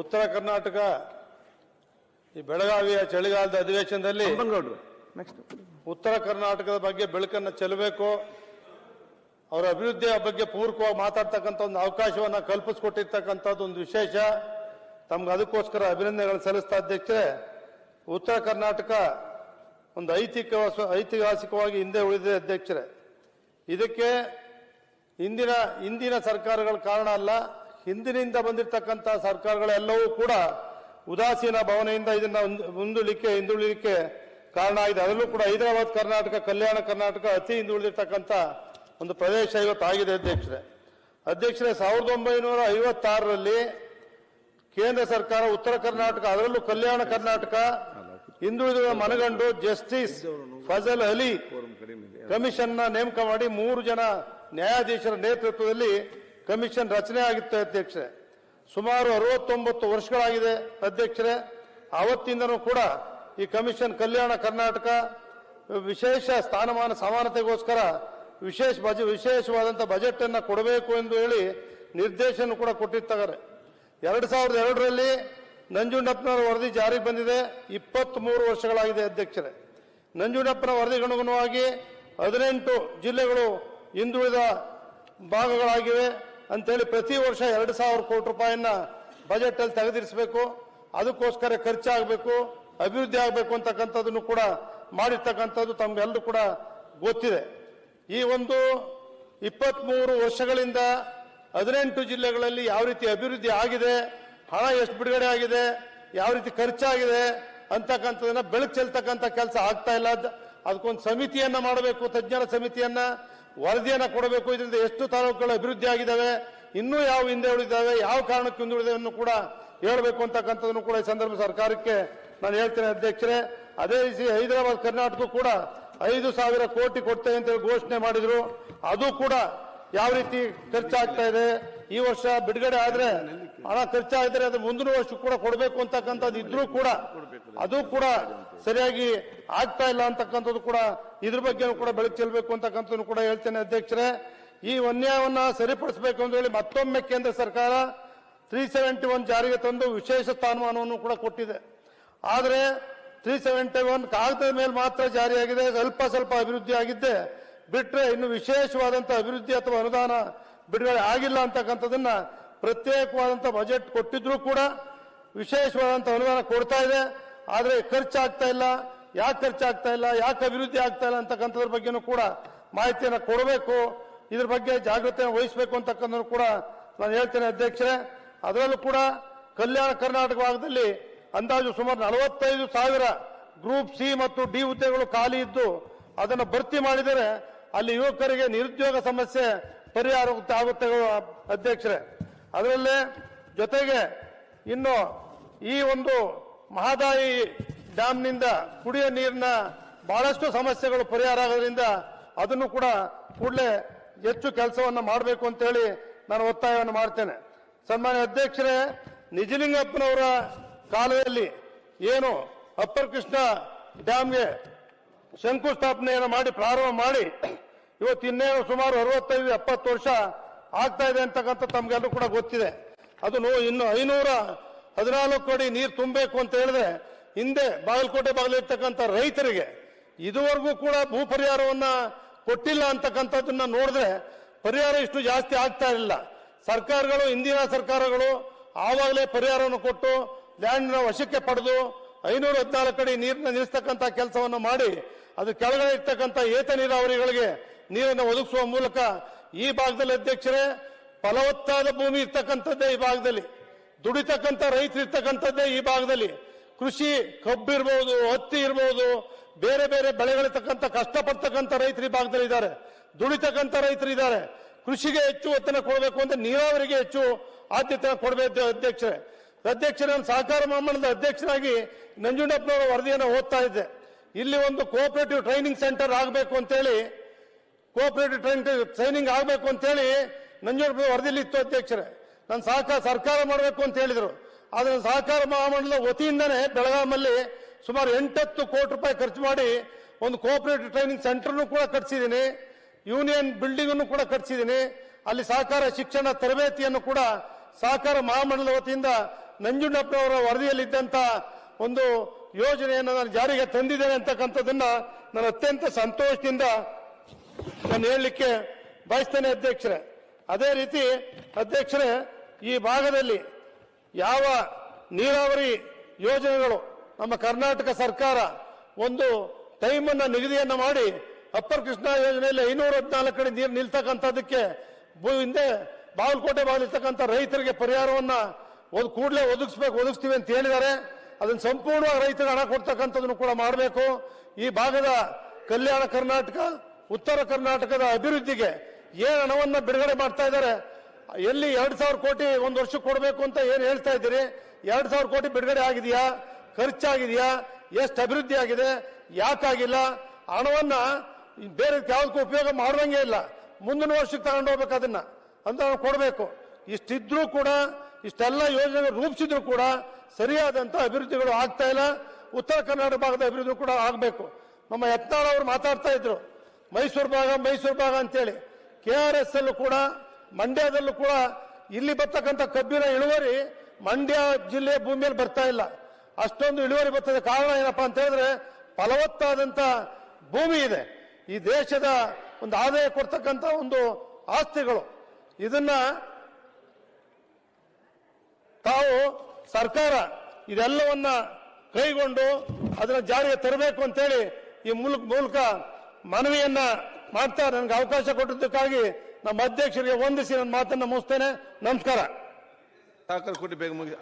ಉತ್ತರ ಕರ್ನಾಟಕ ಈ ಬೆಳಗಾವಿಯ ಚಳಿಗಾಲದ ಅಧಿವೇಶನದಲ್ಲಿ ಉತ್ತರ ಕರ್ನಾಟಕದ ಬಗ್ಗೆ ಬೆಳಕನ್ನು ಚೆಲ್ಲಬೇಕು. ಅವರ ಅಭಿವೃದ್ಧಿಯ ಬಗ್ಗೆ ಪೂರಕವಾಗಿ ಮಾತಾಡ್ತಕ್ಕಂಥ ಒಂದು ಅವಕಾಶವನ್ನು ಕಲ್ಪಿಸ್ಕೊಟ್ಟಿರ್ತಕ್ಕಂಥದ್ದು ಒಂದು ವಿಶೇಷ. ತಮ್ಗೆ ಅದಕ್ಕೋಸ್ಕರ ಅಭಿನಂದನೆಗಳು ಸಲ್ಲಿಸ್ತಾ ಅಧ್ಯಕ್ಷರೇ. ಉತ್ತರ ಕರ್ನಾಟಕ ಒಂದು ಐತಿಕ ಐತಿಹಾಸಿಕವಾಗಿ ಹಿಂದೆ ಉಳಿದಿದೆ ಅಧ್ಯಕ್ಷರೇ. ಇದಕ್ಕೆ ಇಂದಿನ ಇಂದಿನ ಸರ್ಕಾರಗಳ ಕಾರಣ ಅಲ್ಲ ಹಿಂದಿನಿಂದ ಬಂದಿರತಕ್ಕಂಥ ಸರ್ಕಾರಗಳೆಲ್ಲವೂ ಕೂಡ ಉದಾಸೀನ ಭಾವನೆಯಿಂದ ಇದನ್ನ ಮುಂದುಳಿಕೆ ಹಿಂದುಳಿಲಿಕ್ಕೆ ಕಾರಣ ಆಗಿದೆ. ಅದರಲ್ಲೂ ಕೂಡ ಹೈದರಾಬಾದ್ ಕರ್ನಾಟಕ ಕಲ್ಯಾಣ ಕರ್ನಾಟಕ ಅತಿ ಹಿಂದುಳಿದಿರ್ತಕ್ಕಂಥ ಒಂದು ಪ್ರದೇಶ ಇವತ್ತು ಆಗಿದೆ ಅಧ್ಯಕ್ಷರೇ. ಅಧ್ಯಕ್ಷರೇ ಸಾವಿರದ ಒಂಬೈನೂರ ಐವತ್ತಾರರಲ್ಲಿ ಕೇಂದ್ರ ಸರ್ಕಾರ ಉತ್ತರ ಕರ್ನಾಟಕ ಅದರಲ್ಲೂ ಕಲ್ಯಾಣ ಕರ್ನಾಟಕ ಹಿಂದುಳಿದ ಮನಗಂಡು ಜಸ್ಟಿಸ್ ಫಜಲ್ ಅಲಿ ಕಮಿಷನ್ನ ನೇಮಕ ಮಾಡಿ ಮೂರು ಜನ ನ್ಯಾಯಾಧೀಶರ ನೇತೃತ್ವದಲ್ಲಿ ಕಮಿಷನ್ ರಚನೆ ಆಗಿತ್ತು ಅಧ್ಯಕ್ಷರೇ. ಸುಮಾರು ಅರವತ್ತೊಂಬತ್ತು ವರ್ಷಗಳಾಗಿದೆ ಅಧ್ಯಕ್ಷರೇ. ಆವತ್ತಿಂದನೂ ಕೂಡ ಈ ಕಮಿಷನ್ ಕಲ್ಯಾಣ ಕರ್ನಾಟಕ ವಿಶೇಷ ಸ್ಥಾನಮಾನ ಸಮಾನತೆಗೋಸ್ಕರ ವಿಶೇಷ ಬಜೆ, ವಿಶೇಷವಾದಂಥ ಬಜೆಟನ್ನು ಕೊಡಬೇಕು ಎಂದು ಹೇಳಿ ನಿರ್ದೇಶನ ಕೂಡ ಕೊಟ್ಟಿರ್ತಾರೆ. ಎರಡು ಸಾವಿರದ ಎರಡರಲ್ಲಿ ನಂಜುಂಡಪ್ಪನವರ ವರದಿ ಜಾರಿಗೆ ಬಂದಿದೆ. ಇಪ್ಪತ್ತ್ಮೂರು ವರ್ಷಗಳಾಗಿದೆ ಅಧ್ಯಕ್ಷರೇ. ನಂಜುಂಡಪ್ಪನ ವರದಿಗನುಗುಣವಾಗಿ ಹದಿನೆಂಟು ಜಿಲ್ಲೆಗಳು ಹಿಂದುಳಿದ ಭಾಗಗಳಾಗಿವೆ. ಅಂತೇಳಿ ಪ್ರತಿ ವರ್ಷ ಎರಡು ಸಾವಿರ ಕೋಟಿ ರೂಪಾಯಿಯನ್ನ ಬಜೆಟ್ ಅಲ್ಲಿ ತೆಗೆದಿರಿಸಬೇಕು. ಅದಕ್ಕೋಸ್ಕರ ಖರ್ಚಾಗಬೇಕು, ಅಭಿವೃದ್ಧಿ ಆಗಬೇಕು ಅಂತಕ್ಕಂಥದ್ದನ್ನು ಕೂಡ ಮಾಡಿರ್ತಕ್ಕಂಥದ್ದು ತಮ್ಗೆಲ್ಲರೂ ಕೂಡ ಗೊತ್ತಿದೆ. ಈ ಒಂದು ಇಪ್ಪತ್ಮೂರು ವರ್ಷಗಳಿಂದ ಹದಿನೆಂಟು ಜಿಲ್ಲೆಗಳಲ್ಲಿ ಯಾವ ರೀತಿ ಅಭಿವೃದ್ಧಿ ಆಗಿದೆ, ಹಣ ಎಷ್ಟು ಬಿಡುಗಡೆ ಆಗಿದೆ, ಯಾವ ರೀತಿ ಖರ್ಚಾಗಿದೆ ಅಂತಕ್ಕಂಥದನ್ನ ಬೆಳಕು ಚೆಲ್ತಕ್ಕಂಥ ಕೆಲಸ ಆಗ್ತಾ ಇಲ್ಲ. ಅದ್- ಅದಕ್ಕೊಂದು ಸಮಿತಿಯನ್ನ ಮಾಡಬೇಕು, ತಜ್ಞರ ಸಮಿತಿಯನ್ನ. ವರದಿಯನ್ನ ಕೊಡಬೇಕು. ಇದರಿಂದ ಎಷ್ಟು ತಾಲೂಕುಗಳು ಅಭಿವೃದ್ಧಿ ಆಗಿದ್ದಾವೆ, ಇನ್ನೂ ಯಾವ ಹಿಂದೆ ಉಳಿದಾವೆ ಯಾವ ಕಾರಣಕ್ಕೆ ಹಿಂದುಳಿದವನ್ನು ಕೂಡ ಹೇಳಬೇಕು ಅಂತಕ್ಕಂಥದ್ದನ್ನು ಕೂಡ ಈ ಸಂದರ್ಭ ಸರ್ಕಾರಕ್ಕೆ ನಾನು ಹೇಳ್ತೇನೆ ಅಧ್ಯಕ್ಷರೇ. ಅದೇ ರೀತಿ ಹೈದರಾಬಾದ್ ಕರ್ನಾಟಕ ಕೂಡ ಐದು ಸಾವಿರ ಕೋಟಿ ಕೊಡ್ತೇವೆ ಅಂತ ಹೇಳಿ ಘೋಷಣೆ ಮಾಡಿದ್ರು. ಅದು ಕೂಡ ಯಾವ ರೀತಿ ಖರ್ಚಾಗ್ತಾ ಇದೆ? ಈ ವರ್ಷ ಬಿಡುಗಡೆ ಆದ್ರೆ ಹಣ ಖರ್ಚಾಗಿದ್ರೆ ಅದು ಮುಂದಿನ ವರ್ಷ ಕೂಡ ಕೊಡಬೇಕು ಅಂತಕ್ಕಂಥದ್ದು ಇದ್ರೂ ಕೂಡ ಅದು ಕೂಡ ಸರಿಯಾಗಿ ಆಗ್ತಾ ಇಲ್ಲ ಅಂತಕ್ಕಂಥದ್ದು ಕೂಡ ಇದ್ರ ಬಗ್ಗೆ ಕೂಡ ಬೆಳಕು ಚೆಲ್ಲಬೇಕು ಅಂತಕ್ಕಂಥದ್ದು ಕೂಡ ಹೇಳ್ತೇನೆ ಅಧ್ಯಕ್ಷರೇ. ಈ ಅನ್ಯಾಯವನ್ನ ಸರಿಪಡಿಸಬೇಕು ಅಂತ ಹೇಳಿ ಮತ್ತೊಮ್ಮೆ ಕೇಂದ್ರ ಸರ್ಕಾರ ತ್ರೀ ಸೆವೆಂಟಿ ಒನ್ ಜಾರಿಗೆ ತಂದು ವಿಶೇಷ ಸ್ಥಾನಮಾನವನ್ನು ಕೂಡ ಕೊಟ್ಟಿದೆ. ಆದರೆ ತ್ರೀ ಸೆವೆಂಟಿ ಒನ್ ಕಾಗದದ ಮೇಲೆ ಮಾತ್ರ ಜಾರಿಯಾಗಿದೆ. ಸ್ವಲ್ಪ ಸ್ವಲ್ಪ ಅಭಿವೃದ್ಧಿ ಆಗಿದ್ದೆ ಬಿಟ್ರೆ ಇನ್ನು ವಿಶೇಷವಾದಂಥ ಅಭಿವೃದ್ಧಿ ಅಥವಾ ಅನುದಾನ ಬಿಡುಗಡೆ ಆಗಿಲ್ಲ ಅಂತಕ್ಕಂಥದನ್ನ ಪ್ರತ್ಯೇಕವಾದಂಥ ಬಜೆಟ್ ಕೊಟ್ಟಿದ್ರು ಕೂಡ ವಿಶೇಷವಾದಂಥ ಅನುದಾನ ಕೊಡ್ತಾ ಇದೆ. ಆದ್ರೆ ಖರ್ಚಾಗ್ತಾ ಇಲ್ಲ. ಯಾಕೆ ಖರ್ಚಾಗ್ತಾ ಇಲ್ಲ? ಯಾಕೆ ಅಭಿವೃದ್ಧಿ ಆಗ್ತಾ ಇಲ್ಲ ಅಂತಕ್ಕಂಥದ್ರ ಬಗ್ಗೆನೂ ಕೂಡ ಮಾಹಿತಿಯನ್ನು ಕೊಡಬೇಕು. ಇದ್ರ ಬಗ್ಗೆ ಜಾಗೃತಿಯನ್ನು ವಹಿಸಬೇಕು ಅಂತಕ್ಕಂಥದ್ದು ಕೂಡ ನಾನು ಹೇಳ್ತೇನೆ ಅಧ್ಯಕ್ಷರೇ. ಅದರಲ್ಲೂ ಕೂಡ ಕಲ್ಯಾಣ ಕರ್ನಾಟಕ ಭಾಗದಲ್ಲಿ ಅಂದಾಜು ಸುಮಾರು ನಲವತ್ತೈದು ಸಾವಿರ ಗ್ರೂಪ್ ಸಿ ಮತ್ತು ಡಿ ಹುದ್ದೆಗಳು ಖಾಲಿ ಇದ್ದು ಅದನ್ನು ಭರ್ತಿ ಮಾಡಿದರೆ ಅಲ್ಲಿ ಯುವಕರಿಗೆ ನಿರುದ್ಯೋಗ ಸಮಸ್ಯೆ ಪರಿಹಾರ ಆಗುತ್ತೆ ಅಧ್ಯಕ್ಷರೇ. ಅದರಲ್ಲೇ ಜೊತೆಗೆ ಇನ್ನು ಈ ಒಂದು ಮಹದಾಯಿ ಡ್ಯಾಮ್ನಿಂದ ಕುಡಿಯೋ ನೀರಿನ ಬಹಳಷ್ಟು ಸಮಸ್ಯೆಗಳು ಪರಿಹಾರ ಆಗೋದ್ರಿಂದ ಅದನ್ನು ಕೂಡ ಕೂಡಲೇ ಹೆಚ್ಚು ಕೆಲಸವನ್ನು ಮಾಡಬೇಕು ಅಂತೇಳಿ ನಾನು ಒತ್ತಾಯವನ್ನು ಮಾಡ್ತೇನೆ. ಸನ್ಮಾನ್ಯ ಅಧ್ಯಕ್ಷರೇ, ನಿಜಲಿಂಗಪ್ಪನವರ ಕಾಲದಲ್ಲಿ ಏನು ಅಪ್ಪರ್ ಕೃಷ್ಣ ಡ್ಯಾಮ್ಗೆ ಶಂಕುಸ್ಥಾಪನೆಯನ್ನು ಮಾಡಿ, ಪ್ರಾರಂಭ ಮಾಡಿ, ಇವತ್ತು ಇನ್ನೇನು ಸುಮಾರು ಅರವತ್ತೈದು, ಎಪ್ಪತ್ತು ವರ್ಷ ಆಗ್ತಾ ಇದೆ ಅಂತಕ್ಕಂಥ ತಮಗೆಲ್ಲೂ ಕೂಡ ಗೊತ್ತಿದೆ. ಅದು ಇನ್ನು ಐನೂರ ಹದಿನಾಲ್ಕು ಕೋಟಿ ನೀರು ತುಂಬಬೇಕು ಅಂತ ಹೇಳಿದ್ರೆ ಹಿಂದೆ ಬಾಗಲಕೋಟೆ ಬಾಗಿಲಿರ್ತಕ್ಕಂಥ ರೈತರಿಗೆ ಇದುವರೆಗೂ ಕೂಡ ಭೂ ಪರಿಹಾರವನ್ನ ಕೊಟ್ಟಿಲ್ಲ ಅಂತಕ್ಕಂಥದ್ದನ್ನ ನೋಡಿದ್ರೆ ಪರಿಹಾರ ಇಷ್ಟು ಜಾಸ್ತಿ ಆಗ್ತಾ ಇಲ್ಲ. ಸರ್ಕಾರಗಳು, ಹಿಂದಿನ ಸರ್ಕಾರಗಳು ಆವಾಗಲೇ ಪರಿಹಾರವನ್ನು ಕೊಟ್ಟು ಲ್ಯಾಂಡ್ನ ವಶಕ್ಕೆ ಪಡೆದು ಐನೂರ ಹದಿನಾಲ್ಕು ಅಡಿ ನೀರನ್ನ ನಿಲ್ಲಿಸ್ತಕ್ಕಂಥ ಕೆಲಸವನ್ನು ಮಾಡಿ ಅದು ಕೆಳಗಡೆ ಇರ್ತಕ್ಕಂಥ ಏತ ನೀರಾವರಿಗಳಿಗೆ ನೀರನ್ನು ಒದಗಿಸುವ ಮೂಲಕ ಈ ಭಾಗದಲ್ಲಿ ಅಧ್ಯಕ್ಷರೇ ಫಲವತ್ತಾದ ಭೂಮಿ ಇರ್ತಕ್ಕಂಥದ್ದೇ ಈ ಭಾಗದಲ್ಲಿ. ದುಡಿತಕ್ಕಂಥ ರೈತರು ಇರ್ತಕ್ಕಂಥದ್ದೇ ಈ ಭಾಗದಲ್ಲಿ. ಕೃಷಿ, ಕಬ್ಬು ಇರ್ಬೋದು, ಹತ್ತಿ ಇರ್ಬೋದು, ಬೇರೆ ಬೇರೆ ಬೆಳೆಗಳಿರ್ತಕ್ಕಂಥ ಕಷ್ಟಪಡ್ತಕ್ಕಂಥ ರೈತರು ಈ ಭಾಗದಲ್ಲಿ ಇದ್ದಾರೆ. ದುಡಿತಕ್ಕಂಥ ರೈತರು ಇದ್ದಾರೆ. ಕೃಷಿಗೆ ಹೆಚ್ಚು ಒತ್ತನ್ನು ಕೊಡಬೇಕು ಅಂತ ನೀರಾವರಿಗೆ ಹೆಚ್ಚು ಆದ್ಯತೆ ಕೊಡಬೇಕು ಅಧ್ಯಕ್ಷರೇ. ಅಧ್ಯಕ್ಷರ ಸಹಕಾರ ಮಹಾಮಂಡಲದ ಅಧ್ಯಕ್ಷರಾಗಿ ನಂಜುಂಡಪ್ಪನವರ ವರದಿಯನ್ನು ಓದ್ತಾ ಇದ್ದೆ. ಇಲ್ಲಿ ಒಂದು ಕೋಆಪರೇಟಿವ್ ಟ್ರೈನಿಂಗ್ ಸೆಂಟರ್ ಆಗಬೇಕು ಅಂತೇಳಿ ಕೋಆಪರೇಟಿವ್ ಟ್ರೈನಿಂಗ್ ಟ್ರೈನಿಂಗ್ ಆಗಬೇಕು ಅಂತೇಳಿ ನಂಜುಂಡಪ್ಪನ ವರದಿಯಲ್ಲಿ ಇತ್ತು ಅಧ್ಯಕ್ಷರೇ. ನಾನು ಸಹಕಾರ ಸರ್ಕಾರ ಮಾಡಬೇಕು ಅಂತ ಹೇಳಿದರು. ಆದರೆ ಸಹಕಾರ ಮಹಾಮಂಡಲದ ವತಿಯಿಂದನೇ ಬೆಳಗಾಮಲ್ಲಿ ಸುಮಾರು ಎಂಟತ್ತು ಕೋಟಿ ರೂಪಾಯಿ ಖರ್ಚು ಮಾಡಿ ಒಂದು ಕೋಆಪರೇಟಿವ್ ಟ್ರೈನಿಂಗ್ ಸೆಂಟರ್ನು ಕೂಡ ಕಟ್ಸಿದ್ದೀನಿ. ಯೂನಿಯನ್ ಬಿಲ್ಡಿಂಗ್ ಅನ್ನು ಕೂಡ ಕಟ್ಸಿದ್ದೀನಿ. ಅಲ್ಲಿ ಸಹಕಾರ ಶಿಕ್ಷಣ ತರಬೇತಿಯನ್ನು ಕೂಡ ಸಹಕಾರ ಮಹಾಮಂಡಲ ವತಿಯಿಂದ ನಂಜುಂಡಪ್ಪನವರ ವರದಿಯಲ್ಲಿದ್ದಂಥ ಒಂದು ಯೋಜನೆಯನ್ನು ನಾನು ಜಾರಿಗೆ ತಂದಿದ್ದೇನೆ ಅಂತಕ್ಕಂಥದ್ದನ್ನ ನಾನು ಅತ್ಯಂತ ಸಂತೋಷದಿಂದ ನಾನು ಹೇಳಲಿಕ್ಕೆ ಬಯಸ್ತೇನೆ ಅಧ್ಯಕ್ಷರೇ. ಅದೇ ರೀತಿ ಅಧ್ಯಕ್ಷರೇ ಈ ಭಾಗದಲ್ಲಿ ಯಾವ ನೀರಾವರಿ ಯೋಜನೆಗಳು ನಮ್ಮ ಕರ್ನಾಟಕ ಸರ್ಕಾರ ಒಂದು ಟೈಮ್ ಅನ್ನ ನಿಗದಿಯನ್ನ ಮಾಡಿ ಅಪ್ಪರ್ ಕೃಷ್ಣಾ ಯೋಜನೆಯಲ್ಲಿ ಐನೂರ ಹದಿನಾಲ್ಕು ಕಡೆ ನೀರು ನಿಲ್ತಕ್ಕಂಥದ್ದಕ್ಕೆ ಹಿಂದೆ ಬಾಗಲಕೋಟೆ ಬಾಗಿಲಿರ್ತಕ್ಕಂಥ ರೈತರಿಗೆ ಪರಿಹಾರವನ್ನ ಒಂದು ಕೂಡಲೇ ಒದಗಿಸ್ಬೇಕು, ಒದಗಿಸ್ತೀವಿ ಅಂತ ಹೇಳಿದ್ದಾರೆ. ಅದನ್ನು ಸಂಪೂರ್ಣವಾಗಿ ರೈತರಿಗೆ ಹಣ ಕೊಡ್ತಕ್ಕಂಥದ್ದನ್ನು ಕೂಡ ಮಾಡಬೇಕು. ಈ ಭಾಗದ ಕಲ್ಯಾಣ ಕರ್ನಾಟಕ, ಉತ್ತರ ಕರ್ನಾಟಕದ ಅಭಿವೃದ್ಧಿಗೆ ಏನು ಹಣವನ್ನು ಬಿಡುಗಡೆ ಮಾಡ್ತಾ ಇದ್ದಾರೆ ಎಲ್ಲಿ ಎರಡ್ ಸಾವಿರ ಕೋಟಿ ಒಂದು ವರ್ಷಕ್ಕೆ ಕೊಡಬೇಕು ಅಂತ ಏನು ಹೇಳ್ತಾ ಇದ್ದೀರಿ? ಎರಡ್ ಸಾವಿರ ಕೋಟಿ ಬಿಡುಗಡೆ ಆಗಿದೆಯಾ? ಖರ್ಚಾಗಿದೆಯಾ? ಎಷ್ಟು ಅಭಿವೃದ್ಧಿ ಆಗಿದೆ? ಯಾಕಾಗಿಲ್ಲ? ಹಣವನ್ನ ಬೇರೆ ಯಾವ್ದಕ್ಕೂ ಉಪಯೋಗ ಮಾಡುವಂಗೆ ಇಲ್ಲ. ಮುಂದಿನ ವರ್ಷಕ್ಕೆ ತಗೊಂಡು ಹೋಗ್ಬೇಕು ಅದನ್ನ. ಅಂತ ನಾವು ಕೊಡಬೇಕು. ಇಷ್ಟಿದ್ರೂ ಕೂಡ, ಇಷ್ಟೆಲ್ಲ ಯೋಜನೆ ರೂಪಿಸಿದ್ರು ಕೂಡ ಸರಿಯಾದಂತ ಅಭಿವೃದ್ಧಿಗಳು ಆಗ್ತಾ ಇಲ್ಲ. ಉತ್ತರ ಕರ್ನಾಟಕ ಭಾಗದ ಅಭಿವೃದ್ಧಿ ಕೂಡ ಆಗಬೇಕು. ನಮ್ಮ ಯತ್ನಾಳ್ ಅವರು ಮಾತಾಡ್ತಾ ಇದ್ರು. ಮೈಸೂರು ಭಾಗ ಮೈಸೂರು ಭಾಗ ಅಂತೇಳಿ. ಕೆ ಆರ್ ಎಸ್ ಅಲ್ಲೂ ಕೂಡ ಮಂಡ್ಯದಲ್ಲೂ ಕೂಡ ಇಲ್ಲಿ ಬರ್ತಕ್ಕಂಥ ಕಬ್ಬಿನ ಇಳುವರಿ ಮಂಡ್ಯ ಜಿಲ್ಲೆ ಭೂಮಿಯಲ್ಲಿ ಬರ್ತಾ ಇಲ್ಲ. ಅಷ್ಟೊಂದು ಇಳುವರಿ ಬರ್ತದೆ. ಕಾರಣ ಏನಪ್ಪಾ ಅಂತ ಹೇಳಿದ್ರೆ ಫಲವತ್ತಾದಂತ ಭೂಮಿ ಇದೆ. ಈ ದೇಶದ ಒಂದು ಆದಾಯ ಕೊಡ್ತಕ್ಕಂಥ ಒಂದು ಆಸ್ತಿಗಳು. ಇದನ್ನ ತಾವು ಸರ್ಕಾರ ಇದೆಲ್ಲವನ್ನ ಕೈಗೊಂಡು ಅದನ್ನ ಜಾರಿಗೆ ತರಬೇಕು ಅಂತೇಳಿ ಈ ಮೂಲಕ ಮನವಿಯನ್ನ ಮಾಡ್ತಾ ನನಗೆ ಅವಕಾಶ ಕೊಟ್ಟಿದ್ದಕ್ಕಾಗಿ ನಮ್ಮ ಅಧ್ಯಕ್ಷರಿಗೆ ವಂದಿಸಿ ನನ್ನ ಮಾತನ್ನು ಮುಗಿಸ್ತೇನೆ. ನಮಸ್ಕಾರ. ಸಾಕರ್ ಕೋಟಿ ಬೇಗ ಮುಗಿ